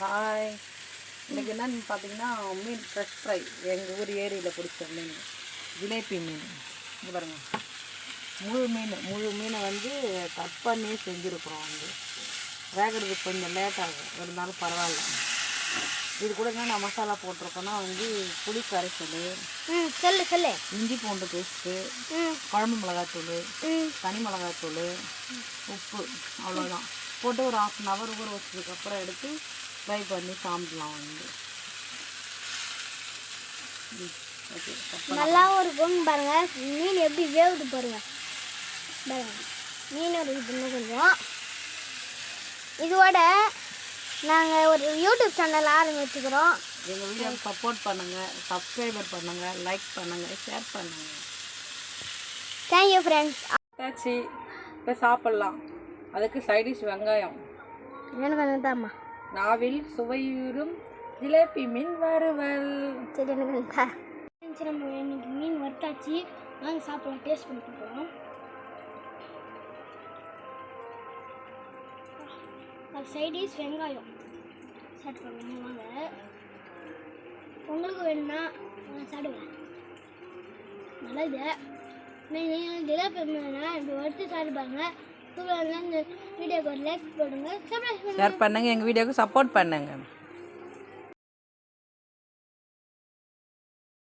Hi இன்னைக்கு என்னன்னு பார்த்தீங்கன்னா மீன் ஃப்ரெஷ் ஃப்ரை எங்கள் ஊர் ஏரியில் பிடிச்ச மீன். ஜிலேபி மீன். இங்க பாருங்க. முழு மீன் முழு மீனை வந்து கட் பண்ணி செஞ்சுருக்குறோம் வந்து. வேகிறதுக்கு கொஞ்சம் லேட் ஆகும். இருந்தாலும் பரவாயில்ல. இது கூட என்ன மசாலா போட்டிருக்கோன்னா வந்து புளி கரைசல் ம் சொல்லு சொல்லு. இஞ்சி பூண்டு பேஸ்ட்டு குழம்பு மிளகாத்தூள் தனி மிளகாத்தூள் உப்பு அவ்வளோதான் போட்டு ஒரு ஹாஃப் அன் ஹவர் ஊற வச்சதுக்கப்புறம் எடுத்து ஃப்ரை பண்ணி சாப்பிடலாம் வந்து. கட் நல்லாவும் இருக்கும் பாருங்க. மீன் எப்படி வேவுது பாருங்க. பாருங்க. மீன் இருக்குது இன்னும் கொஞ்சம். இதோட நாங்கள் ஒரு யூடியூப் சேனல் ஆரம்பிச்சுக்கிறோம் எங்கள் வீடியோவை சப்போர்ட் பண்ணுங்கள் சப்ஸ்கிரைபர் பண்ணுங்கள் லைக் பண்ணுங்கள் ஷேர் பண்ணுங்கள் தேங்க்யூ ஃப்ரெண்ட்ஸ் ஆச்சு இப்போ சாப்பிட்லாம். அதுக்கு சைடிஷ் வெங்காயம். எனக்கு தாம்மா நாவில் சுவையூறும் ஜிலேபி மீன் வறுவல். சரி நம்ம இன்னைக்கு மீன் வறுத்தாச்சு. நாங்கள் சாப்பிடலாம் டேஸ்ட் பண்ணி போகிறோம் அது சைடிஸ் வெங்காயம். சாப்பிட்டு போகணும் வாங்க. உங்களுக்கு வேணும்னா நான் சாப்பிடுங்க. நல்லது நீங்கள் ஜிலேபி மீன் இப்படி வறுத்து சாப்பிடுப்பாங்க சப்ஸ்கிரைப் பண்ணுங்க. பண்ணுங்கள் எங்கள் வீடியோவுக்கு சப்போர்ட் பண்ணுங்கள்